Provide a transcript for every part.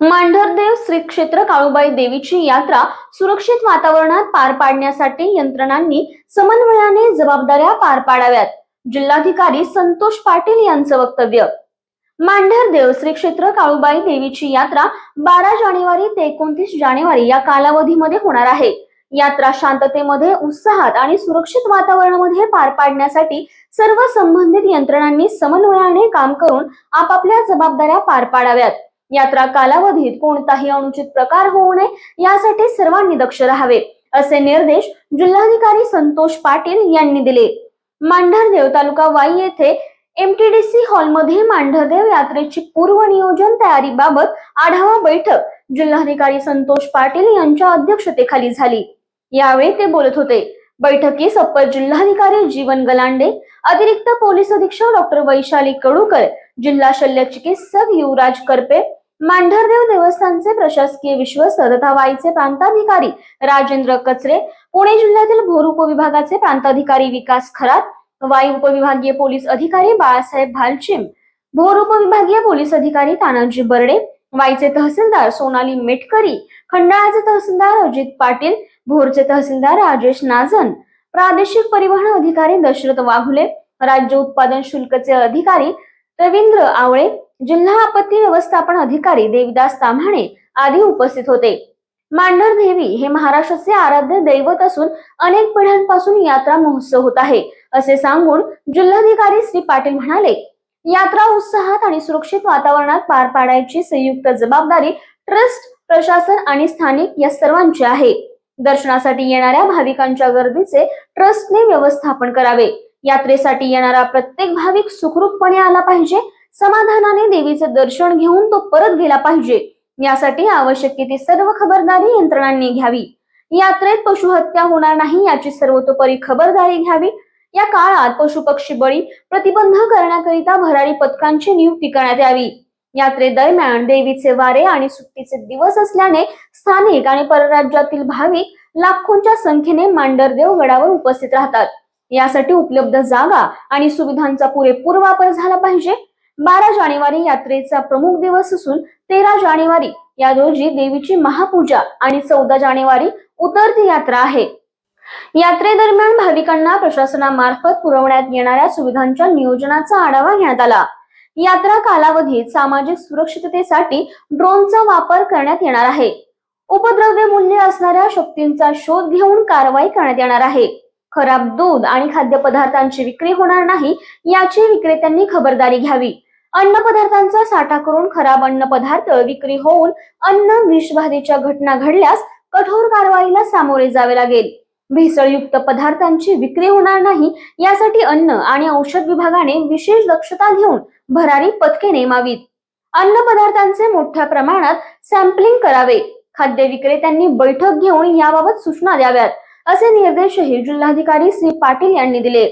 मांढरदेव श्री क्षेत्र काळूबाई देवीची यात्रा सुरक्षित वातावरणात पार पाडण्यासाठी यंत्रणांनी समन्वयाने जबाबदाऱ्या पार पाडाव्यात. जिल्हाधिकारी संतोष पाटील यांचं वक्तव्य. मांढरदेव श्री क्षेत्र काळूबाई देवीची यात्रा बारा जानेवारी ते एकोणतीस जानेवारी या कालावधीमध्ये होणार आहे. यात्रा शांततेमध्ये उत्साहात आणि सुरक्षित वातावरणामध्ये पार पाडण्यासाठी सर्व संबंधित यंत्रणांनी समन्वयाने काम करून आपापल्या जबाबदाऱ्या पार पाडाव्यात. यात्रा कालावधीत कोणताही अनुचित प्रकार होऊ नये यासाठी सर्वांनी दक्ष राहावे असे निर्देश जिल्हाधिकारी संतोष पाटील यांनी दिले. मांढरदेव तालुका वाई येथे एमटीडीसी हॉलमध्ये मांढरदेव यात्रेची पूर्व नियोजन तयारीबाबत आढावा बैठक जिल्हाधिकारी संतोष पाटील यांच्या अध्यक्षतेखाली झाली. यावेळी ते बोलत होते. बैठकीस अप्पर जिल्हाधिकारी जीवन गलांडे अतिरिक्त पोलीस अधीक्षक डॉक्टर वैशाली कडूकर जिल्हा शल्य चिकित्सक युवराज करपे मांढरदेव देवस्थानचे प्रशासकीय विश्वस्त तथा वाईचे प्रांताधिकारी राजेंद्र कचरे पुणे जिल्ह्यातील भोर उपविभागाचे प्रांताधिकारी विकास खरात वाई उपविभागीय पोलीस अधिकारी बाळासाहेब भालचिम भोर उपविभागीय पोलीस अधिकारी तानाजी बर्डे वाईचे तहसीलदार सोनाली मेटकरी खंडाळाचे तहसीलदार अजित पाटील भोरचे तहसीलदार राजेश नाजन प्रादेशिक परिवहन अधिकारी दशरथ वाघुले राज्य उत्पादन शुल्कचे अधिकारी रवींद्र आवळे जिल्हा आपत्ती व्यवस्थापन अधिकारी देविदास ताम्हाणे आदी उपस्थित होते. मांढर देवी हे महाराष्ट्राचे आराध्य दैवत असून अनेक पिढ्यांपासून यात्रा महोत्सव होत आहे असे सांगून जिल्हाधिकारी श्री पाटील म्हणाले यात्रा उत्साहात आणि सुरक्षित वातावरणात पार पाडायची संयुक्त जबाबदारी ट्रस्ट प्रशासन आणि स्थानिक या सर्वांची आहे. दर्शनासाठी येणाऱ्या भाविकांच्या गर्दीचे ट्रस्टने व्यवस्थापन करावे. यात्रेसाठी येणारा प्रत्येक भाविक सुखरूपपणे आला पाहिजे समाधानाने देवीचे दर्शन घेऊन तो परत गेला पाहिजे. यासाठी आवश्यक ती सर्व खबरदारी यंत्रणांनी घ्यावी. यात्रेत पशुहत्या होणार नाही याची सर्वतोपरी खबरदारी घ्यावी. या काळात पशु पक्षी बळी प्रतिबंध करण्याकरिता भरारी पथकांची नियुक्ती करण्यात यावी. यात्रेदरम्यान देवीचे वारे आणि सुट्टीचे दिवस असल्याने स्थानिक आणि परराज्यातील भाविक लाखोंच्या संख्येने मांडरदेव गडावर उपस्थित राहतात. यासाठी उपलब्ध जागा आणि सुविधांचा पुरेपूर वापर झाला पाहिजे. बारा जानेवारी यात्रेचा प्रमुख दिवस असून तेरा जानेवारी या रोजी देवीची महापूजा आणि चौदा जानेवारी उतरती यात्रा आहे. यात्रेदरम्यान भाविकांना प्रशासनामार्फत पुरवण्यात येणाऱ्या सुविधांच्या नियोजनाचा आढावा घेण्यात आला. यात्रा कालावधीत सामाजिक सुरक्षिततेसाठी ड्रोनचा वापर करण्यात येणार आहे. उपद्रव्य मूल्य असणाऱ्या शक्तींचा शोध घेऊन कारवाई करण्यात येणार आहे. खराब दूध आणि खाद्यपदार्थांची विक्री होणार नाही याची विक्रेत्यांनी खबरदारी घ्यावी. अन्न पदार्थांचा साठा करून खराब अन्न पदार्थ विक्री होऊन अन्न विषबाधेच्या घटना घडल्यास कठोर कारवाईला सामोरे जावे लागेल. भेसळयुक्त पदार्थांची विक्री होणार नाही यासाठी अन्न आणि औषध विभागाने विशेष दक्षता घेऊन भरारी पथके नेमावीत. अन्न पदार्थांचे मोठ्या प्रमाणात सॅम्पलिंग करावे. खाद्य विक्रेत्यांनी बैठक घेऊन याबाबत सूचना द्याव्यात असे निर्देशही जिल्हाधिकारी श्री पाटील यांनी दिले.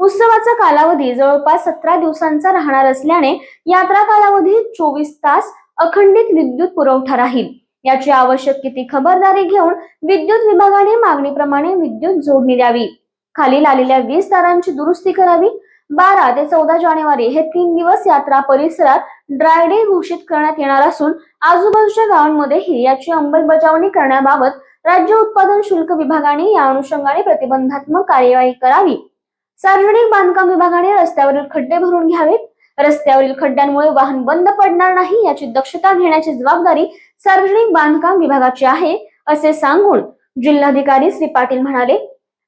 उत्सवाचा कालावधी जवळपास सतरा दिवसांचा राहणार असल्याने यात्रा कालावधी चोवीस तास अखंडित विद्युत पुरवठा राहील. याची आवश्यक किती खबरदारी घेऊन विद्युत विभागाने मागणीप्रमाणे विद्युत जोडणी द्यावी. खालील आलेल्या वीज तारांची दुरुस्ती करावी. बारा ते चौदा जानेवारी हे तीन दिवस यात्रा परिसरात ड्राय डे घोषित करण्यात येणार असून आजूबाजूच्या गावांमध्येही याची अंमलबजावणी करण्याबाबत राज्य उत्पादन शुल्क विभागाने या अनुषंगाने प्रतिबंधात्मक कार्यवाही करावी. सार्वजनिक बांधकाम विभागाने रस्त्यावरील खड्डे भरून घ्यावेत. रस्त्यावरील खड्ड्यांमुळे वाहन बंद पडणार नाही याची दक्षता घेण्याची जबाबदारी सार्वजनिक बांधकाम विभागाची आहे असे सांगून जिल्हाधिकारी श्री पाटील म्हणाले.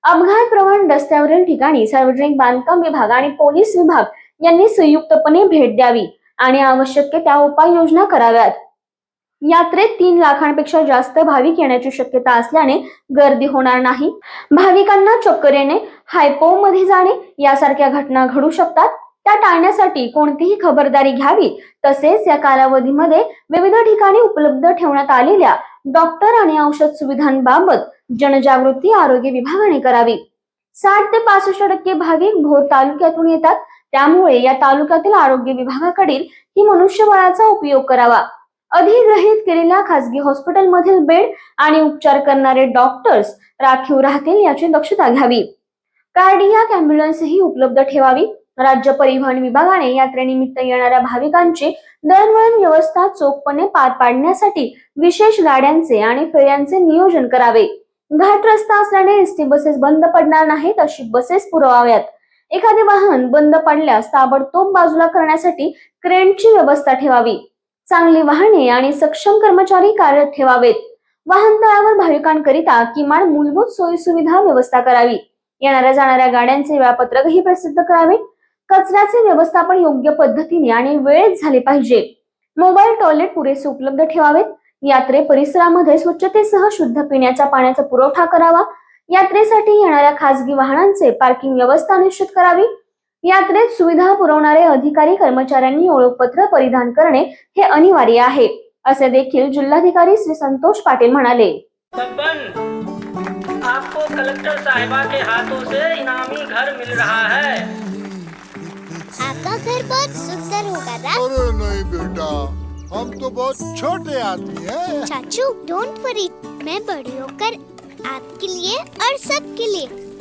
अपघात प्रवण रस्त्यावरील ठिकाणी सार्वजनिक बांधकाम विभाग आणि पोलीस विभाग यांनी संयुक्तपणे भेट द्यावी आणि आवश्यक त्या उपाययोजना कराव्यात. यात्रेत तीन लाखांपेक्षा जास्त भाविक येण्याची शक्यता असल्याने गर्दी होणार नाही. भाविकांना चक्कर येणे हायपोमध्ये जाणे यासारख्या घटना घडू शकतात. त्या टाळण्यासाठी कोणतीही खबरदारी घ्यावी. तसेच या कालावधीमध्ये विविध ठिकाणी उपलब्ध ठेवण्यात आलेल्या डॉक्टर आणि औषध सुविधांबाबत जनजागृती आरोग्य विभागाने करावी. साठ ते पासष्ट टक्के भाविक भोर तालुक्यातून येतात. त्यामुळे या तालुक्यातील आरोग्य विभागाकडील ही मनुष्यबळाचा उपयोग करावा. अधिग्रहित केलेल्या खासगी हॉस्पिटलमधील बेड आणि उपचार करणारे डॉक्टर्स राखीव राहतील याची दक्षता घ्यावी. कार्डियाक अँब्युलन्स ही उपलब्ध ठेवावी. राज्य परिवहन विभागाने यात्रेनिमित्त येणाऱ्या भाविकांची दळणवळण व्यवस्था चोखपणे पार पाडण्यासाठी विशेष गाड्यांचे आणि फेऱ्यांचे नियोजन करावे. घाट रस्ता असल्याने एसटी बसेस बंद पडणार नाहीत अशी बसेस पुरवाव्यात. एखादे वाहन बंद पडल्यास ताबडतोब बाजूला करण्यासाठी क्रेनची व्यवस्था ठेवावी. चांगली वाहने आणि सक्षम कर्मचारी कार्यरत ठेवावेत. वाहनतळावर भाविकांकरिता किमान मूलभूत सोयी सुविधा व्यवस्था करावी. येणाऱ्या जाणाऱ्या गाड्यांचे वेळापत्रकही प्रसिद्ध करावे. कचऱ्याचे व्यवस्थापन योग्य पद्धतीने आणि वेळेत झाले पाहिजे. मोबाईल टॉयलेट पुरेसे उपलब्ध ठेवावेत. यात्रे परिसरामध्ये स्वच्छतेसह शुद्ध पिण्याच्या पाण्याचा पुरवठा करावा. यात्रेसाठी येणाऱ्या खासगी वाहनांचे पार्किंग व्यवस्था निश्चित करावी. यात्रेत सुविधा पुरवणारे अधिकारी कर्मचाऱ्यांनी ओळखपत्र परिधान करणे हे अनिवार्य आहे असे देखील जिल्हाधिकारी श्री संतोष पाटील म्हणाले. बब्बन आपको कलेक्टर साहिबा के हाथों से इनामी घर मिल रहा है। आपका घर बहुत सुंदर होगा ना? अरे नहीं बेटा हम तो बहुत छोटे आदमी हैं। चाचू डोंट वरी मैं बड़ी होकर आपके लिए और सबके लिए